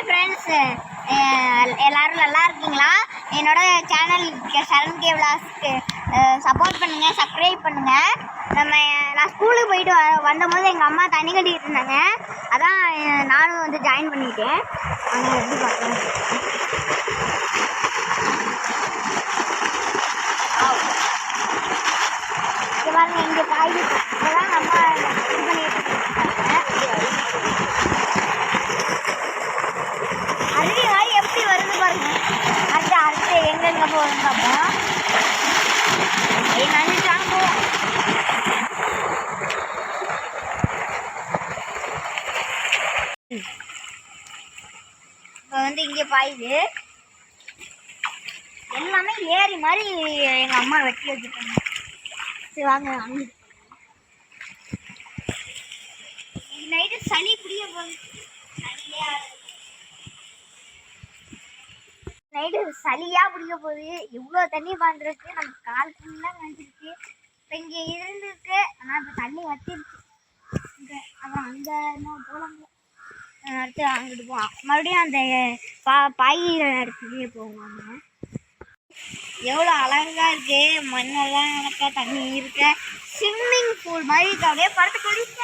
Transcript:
Hi friends எல்லாரும் நல்லா இருக்கீங்களா? என்னோட சேனல் சரண் கே விளாஸ்க்கு சப்போர்ட் பண்ணுங்கள் சப்ஸ்கிரைப் பண்ணுங்கள் நம்ம நான் ஸ்கூலுக்கு போயிட்டு வ வந்தபோது எங்கள் அம்மா தண்ணி கட்டிட்டு இருந்தாங்க. அதான் நானும் வந்து ஜாயின் பண்ணிக்கிட்டேன் அங்கே எப்படி பார்க்குறேன் இங்கே பாருங்க இங்கே காய் அம்மா இது பண்ணிட்டு இருக்காங்க அருவி மாதிரி எப்படி வருது பாருங்க அடுத்து அடுத்து எங்கெங்க இப்போ வந்து இங்கே பாயுது எல்லாமே ஏரி மாதிரி எங்க அம்மா வெட்டி வச்சுருக்காங்க சரி வாங்க அங்கே நைட்டு சளி பிடிக்க போகுது நைட்டு சளியா பிடிக்க போகுது. இவ்வளோ தண்ணி பாந்துருக்கு நம்ம கால் ஃபுல்லாக நினைச்சிருக்கு இப்போ இங்கே இருந்துருக்கு ஆனால் இப்போ தண்ணி வத்திருச்சு. இங்கே அப்புறம் அங்கே இன்னும் போகலாம் அடுத்து அங்கிட்டு போவோம் மறுபடியும் அந்த பா பாயிர இடத்துலயே போவாங்க எவ்வளோ அழகாக இருக்கு. மண்ணெல்லாம் அழகா தண்ணி இருக்க. ஸ்விம்மிங் பூல் மாதிரி அப்படியே படுத்து குளிக்க